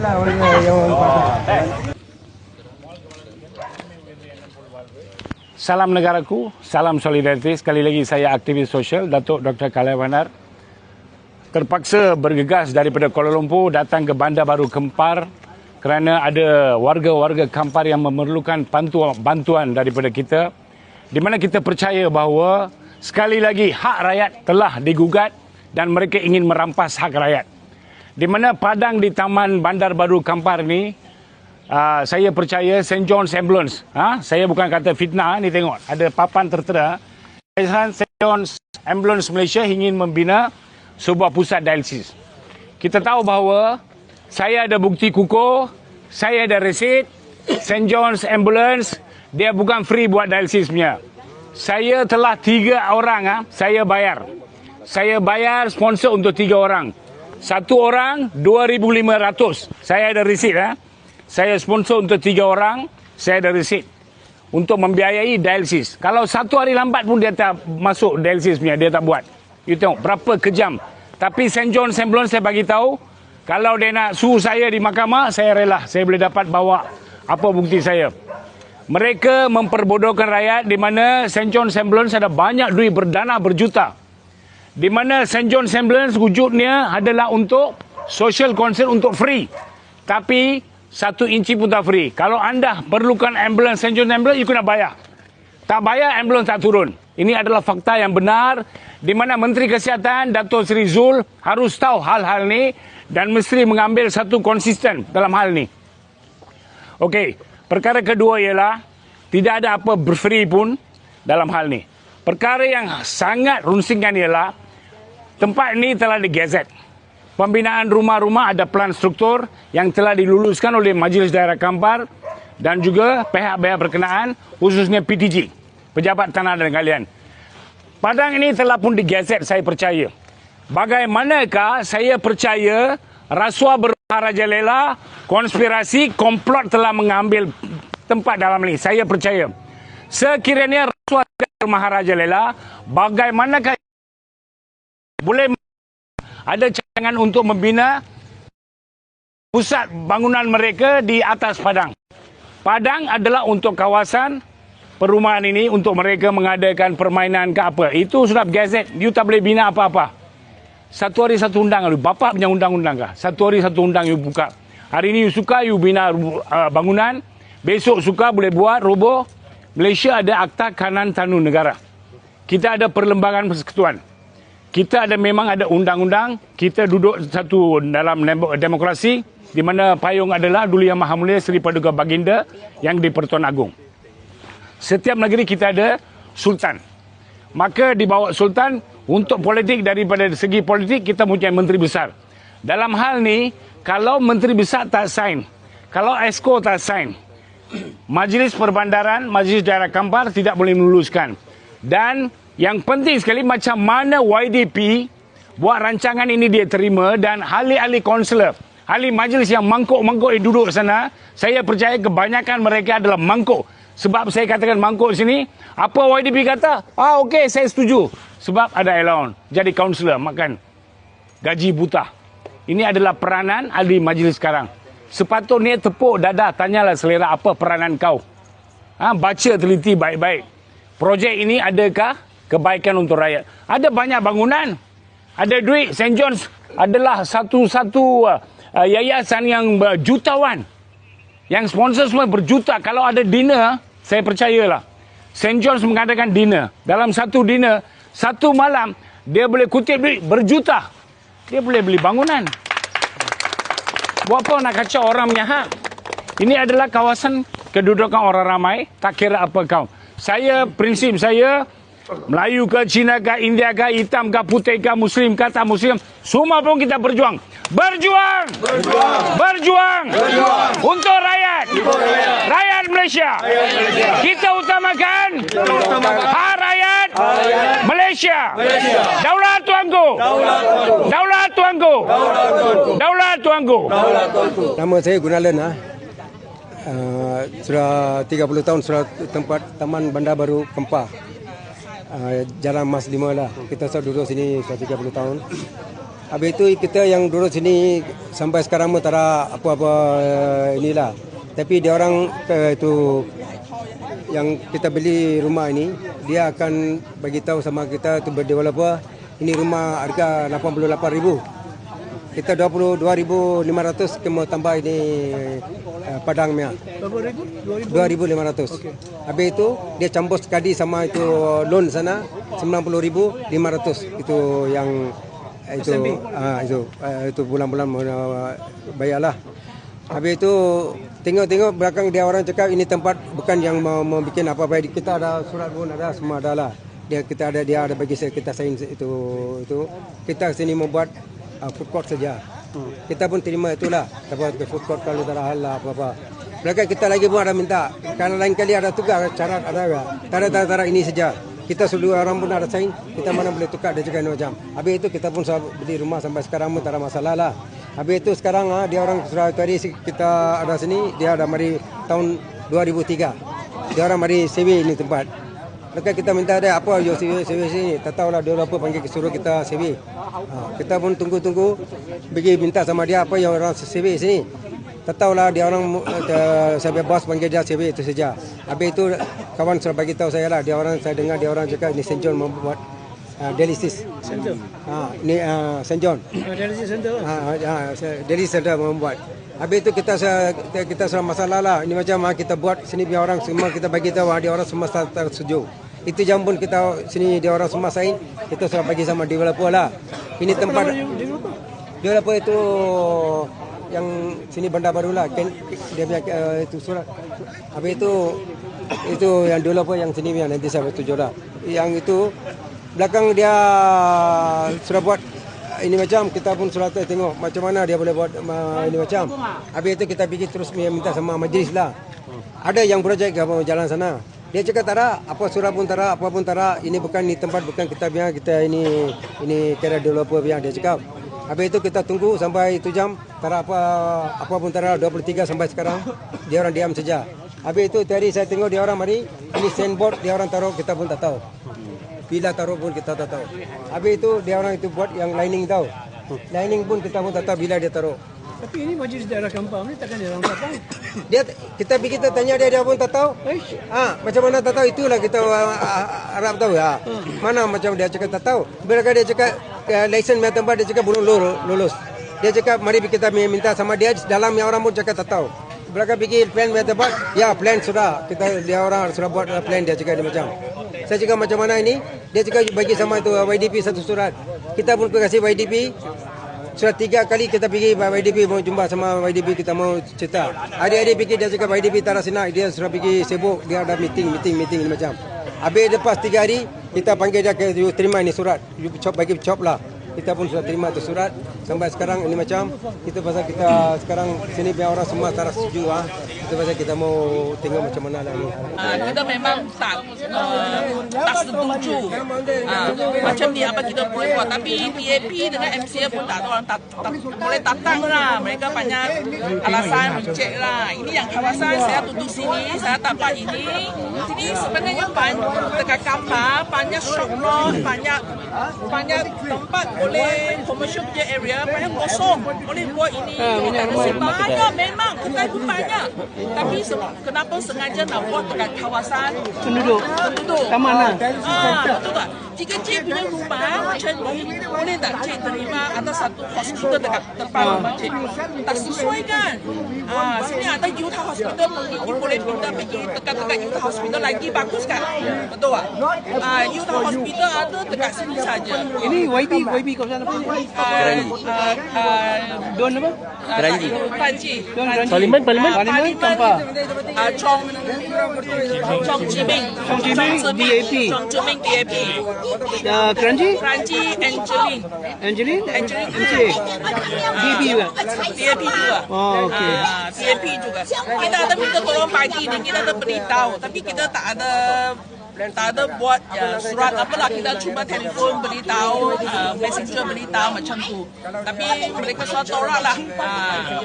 lah orang yang patah. Salam negaraku, salam solidariti. Sekali lagi saya aktivis sosial Datuk Dr. Kalaiwanar. Terpaksa bergegas daripada Kuala Lumpur datang ke Bandar Baru Kempar kerana ada warga-warga Kampar yang memerlukan bantuan, bantuan daripada kita. Di mana kita percaya bahawa sekali lagi hak rakyat telah digugat dan mereka ingin merampas hak rakyat. Di mana padang di Taman Bandar Baru Kampar ni uh, saya percaya St. John's Ambulance. Ha? Saya bukan kata fitnah ni tengok. Ada papan tertera. St. John's Ambulance Malaysia ingin membina sebuah pusat dialisis. Kita tahu bahawa saya ada bukti kukuh, saya ada resit, St. John's Ambulance, dia bukan free buat dialisis punya. Saya telah tiga orang, ha, saya bayar. Saya bayar sponsor untuk tiga orang. Satu orang, 2,500. Saya ada resit. Ha. Saya sponsor untuk tiga orang, saya ada resit. Untuk membiayai dialisis. Kalau satu hari lambat pun dia tak masuk dialisis punya, dia tak buat. You tengok berapa kejam. Tapi St. John Semblon saya bagi tahu, kalau dia nak suruh saya di mahkamah, saya rela. Saya boleh dapat bawa apa bukti saya. Mereka memperbodohkan rakyat di mana St. John Semblon ada banyak duit berdana berjuta. Di mana St. John Semblon wujudnya adalah untuk social concern untuk free. Tapi satu inci pun tak free. Kalau anda perlukan ambulans St. John Ambulance, you kena bayar. Tak bayar, ambulans tak turun. Ini adalah fakta yang benar di mana Menteri Kesihatan Dato' Seri Zul harus tahu hal-hal ini dan mesti mengambil satu konsisten dalam hal ini. Okey, perkara kedua ialah tidak ada apa berfree pun dalam hal ini. Perkara yang sangat runsingkan ialah tempat ini telah digazet. Pembinaan rumah-rumah ada plan struktur yang telah diluluskan oleh Majlis Daerah Kampar dan juga pihak-pihak berkenaan khususnya PTG. Pejabat Tanah dan Galian. Padang ini telah pun digazet saya percaya. Bagaimanakah saya percaya rasuah berharajalela, konspirasi, komplot telah mengambil tempat dalam ini. Saya percaya. Sekiranya rasuah berharajalela, bagaimanakah boleh ada cadangan untuk membina pusat bangunan mereka di atas Padang. Padang adalah untuk kawasan perumahan ini untuk mereka mengadakan permainan ke apa. Itu sudah gazet. You tak boleh bina apa-apa. Satu hari satu undang. Bapa punya undang-undang kah? Satu hari satu undang you buka. Hari ini you suka you bina uh, bangunan. Besok suka boleh buat roboh. Malaysia ada akta kanan tanu negara. Kita ada perlembagaan persekutuan. Kita ada memang ada undang-undang. Kita duduk satu dalam demokrasi di mana payung adalah Duli Yang Maha Mulia Seri Paduka Baginda yang di Pertuan Agong. Setiap negeri kita ada sultan. Maka di bawah sultan untuk politik daripada segi politik kita mempunyai menteri besar. Dalam hal ni kalau menteri besar tak sign, kalau esko tak sign, Majlis Perbandaran, Majlis Daerah Kampar tidak boleh meluluskan. Dan yang penting sekali macam mana YDP buat rancangan ini dia terima dan ahli-ahli konselor, ahli majlis yang mangkuk-mangkuk yang duduk sana, saya percaya kebanyakan mereka adalah mangkuk sebab saya katakan mangkuk sini, apa YDP kata? Ah okey, saya setuju. Sebab ada allowance. Jadi kaunselor makan gaji buta. Ini adalah peranan ahli majlis sekarang. Sepatutnya tepuk dada tanyalah selera apa peranan kau. Ha, baca teliti baik-baik. Projek ini adakah kebaikan untuk rakyat? Ada banyak bangunan. Ada duit. St. John's adalah satu-satu uh, yayasan yang jutawan. Yang sponsor semua berjuta. Kalau ada dinner, saya percayalah. St. John's mengadakan dinner. Dalam satu dinner, satu malam, dia boleh kutip duit berjuta. Dia boleh beli bangunan. Buat apa nak kacau orang punya hak? Ini adalah kawasan kedudukan orang ramai. Tak kira apa kau. Saya, prinsip saya, Melayu ke, Cina ke, India ke, hitam ke, putih ke, Muslim ke, tak Muslim. Semua pun kita berjuang. Berjuang! Berjuang! Berjuang! berjuang. Untuk rakyat! Untuk rakyat! Rakyat Malaysia! Rakyat Malaysia. Kita utamakan, hak rakyat, Malaysia. Malaysia! Daulat tuanku! Daulat tuanku! Daulat tuanku! Daulat tuanku! Nama saya Gunalan. Ha? Uh, sudah 30 tahun sudah tempat Taman Bandar Baru Kempah uh, Jalan Mas Lima lah. Kita sudah duduk sini sudah 30 tahun. Habis itu kita yang duduk sini sampai sekarang pun tak ada apa-apa uh, inilah. Tapi dia orang uh, itu yang kita beli rumah ini, dia akan bagi tahu sama kita tu berdeveloper ini rumah harga 88,000. Kita 22,500 kita mau tambah ini uh? Dua ribu? 2,500. Habis itu dia campur sekali sama itu loan sana 90,500 itu yang eh, itu ah itu eh, itu bulan-bulan uh, bayarlah. Habis itu tengok-tengok belakang dia orang cakap ini tempat bukan yang mau, bikin apa-apa kita ada surat pun ada semua ada lah. Dia kita ada dia ada bagi saya kita sign itu itu kita sini membuat uh, food court saja. Kita pun terima itulah. Dapat ke food court kalau tak ada hal lah apa-apa. Mereka kita lagi pun ada minta. Kalau lain kali ada tukar cara ada ya. Tak ada tara ini saja. Kita seluruh orang pun ada sign. Kita mana boleh tukar dia juga macam. Habis itu kita pun sudah beli rumah sampai sekarang pun tak ada masalah lah. Habis itu sekarang ah, dia orang sudah tadi kita ada sini dia ada mari tahun 2003. Dia orang mari sewa ini tempat. Maka kita minta dia apa yo sewa sewa sini. Tak tahulah dia apa panggil suruh kita sewa. Ha, kita pun tunggu-tunggu pergi minta sama dia apa yang orang sewa sini. Tak tahulah dia orang uh, saya bos panggil dia sewa itu saja. Habis itu kawan sudah bagi tahu saya lah dia orang saya dengar dia orang cakap ini St. John membuat uh, dialisis. Ha, ni uh, St. John. Oh, dialisis center. Ha, ha, dari center membuat. Habis itu kita kita, kita sudah masalah lah. Ini macam kita buat sini biar orang semua kita bagi tahu dia orang semua tak tersetuju. Itu jam pun kita sini dia orang semua sign. Kita sudah bagi sama developer lah. Ini tempat developer itu yang sini bandar baru lah. Ken, dia punya uh, itu surat. Habis itu itu yang developer yang sini yang nanti saya setuju lah. Yang itu belakang dia sudah buat ini macam kita pun surat tengok macam mana dia boleh buat uh, ini macam. Habis itu kita pergi terus minta sama majlis lah. Ada yang projek mau jalan sana. Dia cakap tak ada, apa surat pun tak apa pun tak. Ini bukan ni tempat bukan kita punya, kita ini ini kira developer punya dia cakap. Habis itu kita tunggu sampai itu jam, tak apa apa pun tak ada 23 sampai sekarang. Dia orang diam saja. Habis itu tadi saya tengok dia orang mari, ini sandboard dia orang taruh kita pun tak tahu. Bila taruh pun kita tak tahu. Habis itu dia orang itu buat yang lining tahu. Lining pun kita pun tak tahu bila dia taruh. Tapi ini majlis daerah kampung ni takkan dia orang tak tahu. Dia kita pergi kita tanya dia dia pun tak tahu. Ah, macam mana tak tahu itulah kita uh, uh, harap tahu ya. Mana macam dia cakap tak tahu. Bila dia cakap uh, license punya tempat dia cakap belum lulus. lulus. Dia cakap mari kita minta sama dia dalam yang orang pun cakap tak tahu. Belakang pergi plan punya tempat, ya plan sudah. Kita dia orang sudah buat plan dia cakap dia macam. Saya cakap macam mana ini? Dia cakap bagi sama itu uh, YDP satu surat. Kita pun kasih YDP sudah tiga kali kita pergi YDP mau jumpa sama YDP kita mau cerita. Adik-adik fikir dia cakap YDP tak ada senang. Dia sudah pergi sibuk. Dia ada meeting, meeting, meeting ni macam. Habis lepas tiga hari, kita panggil dia ke terima ini surat. You chop bagi chop lah. Kita pun sudah terima tu surat. Sampai sekarang ini macam kita pasal kita sekarang sini biar orang semua tak setuju ah. Itu pasal kita mau tengok macam mana lah ni. Ah, kita memang tak uh, tak setuju. Ah, macam ni apa kita boleh buat. Tapi PAP dengan MCA pun tak orang tak, tak, boleh datang lah. Mereka banyak alasan mencek lah. Ini yang kawasan saya duduk sini, saya dapat ini. Sini sebenarnya banyak dekat kamar, banyak shop mall, banyak banyak tempat boleh commercial area banyak kosong boleh buat ini banyak, banyak memang kedai pun banyak tapi se- kenapa sengaja nak buat dekat kawasan Penduduk. penduduk Taman lah. Ah, betul tak? Jika Cik punya rumah macam ni, boleh tak Cik terima ada satu hospital dekat depan rumah Cik? Tak sesuai kan? Ah, sini ada Utah Hospital, pergi you boleh pindah pergi dekat-dekat Utah Hospital lagi bagus kan? Betul tak? Ah, Utah Hospital ada dekat sini saja. Ini YB, YB kawasan apa ni? Ah, ah, ah, Don apa? Keranji. Keranji. Keranji. Parlimen, Parlimen. Parlimen tanpa. Ah, Chong Chong Jiming. Chong Jiming, DAP. Chong Jiming DAP. Uh, Keranji? Keranji Angeline. Angeline? Angeline. MC. DB juga? DAP juga. Oh, okey. Ah, DAP juga. Kita ada minta tolong pagi ni, kita ada beritahu. Tapi kita tak ada tak ada buat ya, surat apa lah kita cuba telefon beritahu uh, messenger beritahu macam tu tapi mereka sudah tolak lah uh,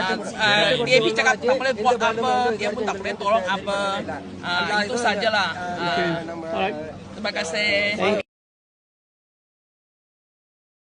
uh, uh, DAP cakap tak boleh buat apa dia pun tak boleh tolong apa uh, itu sajalah uh, Alright. terima kasih